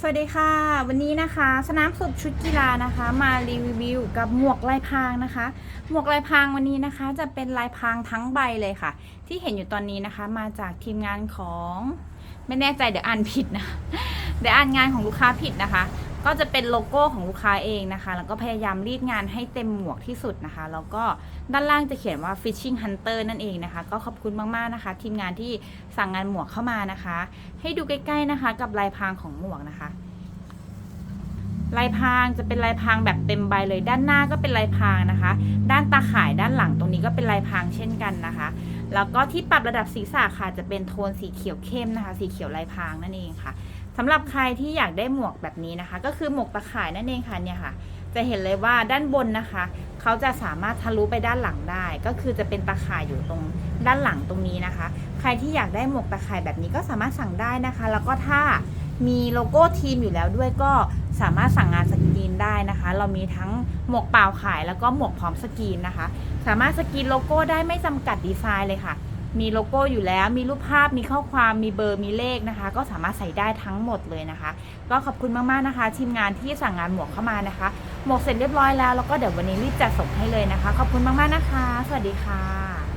สวัสดีค่ะ วันนี้นะคะ สนามสุดชุดกีฬานะคะ มารีวิวกับหมวกลายพรางนะคะ หมวกลายพรางวันนี้นะคะ จะเป็นลายพรางทั้งใบเลยค่ะ ที่เห็นอยู่ตอนนี้นะคะ มาจากทีมงานของ ไม่แน่ใจเดี๋ยวอ่านผิดนะ เดี๋ยวอ่านงานของลูกค้าผิดนะคะ ก็จะเป็นโลโก้ของลูกค้าเองนะคะ แล้วก็พยายามรีดงานให้เต็มหมวกที่สุดนะคะ แล้วก็ด้านล่างจะเขียนว่า fishing hunter นั่นเองนะคะ ก็ขอบคุณมากๆนะคะ ทีมงานที่สั่งงานหมวกเข้ามานะคะ ให้ดูใกล้ๆนะคะ กับลายพรางของหมวกนะคะลายพรางจะเป็นลายพรางแบบเต็มใบเลย ด้านหน้าก็เป็นลายพรางนะคะ ด้านตาข่ายด้านหลังตรงนี้ก็เป็นลายพรางเช่นกันนะคะ แล้วก็ที่ปรับระดับศีรษะค่ะจะเป็นโทนสีเขียวเข้มนะคะ สีเขียวลายพรางนั่นเองค่ะ สำหรับใครที่อยากได้หมวกแบบนี้นะคะ ก็คือหมวกตาข่ายนั่นเองค่ะเนี่ยค่ะ จะเห็นเลยว่าด้านบนนะคะ เขาจะสามารถทะลุไปด้านหลังได้ ก็คือจะเป็นตาข่ายอยู่ตรงด้านหลังตรงนี้นะคะ ใครที่อยากได้หมวกตาข่ายแบบนี้ก็สามารถสั่งได้นะคะ แล้วก็ถ้ามีโลโก้ทีมอยู่แล้วด้วยก็สามารถสั่งงานสกรีนได้นะคะ เรามีทั้งหมวกเปล่าขายแล้วก็หมวกพร้อมสกรีนนะคะ สามารถสกรีนโลโก้ได้ไม่จำกัดดีไซน์เลยค่ะ มีโลโก้อยู่แล้ว มีรูปภาพ มีข้อความ มีเบอร์ มีเลขนะคะ ก็สามารถใส่ได้ทั้งหมดเลยนะคะ ก็ขอบคุณมากๆนะคะ ทีมงานที่สั่งงานหมวกเข้ามานะคะ หมวกเสร็จเรียบร้อยแล้ว แล้วก็เดี๋ยววันนี้รีบจัดส่งให้เลยนะคะ ขอบคุณมากๆนะคะ สวัสดีค่ะ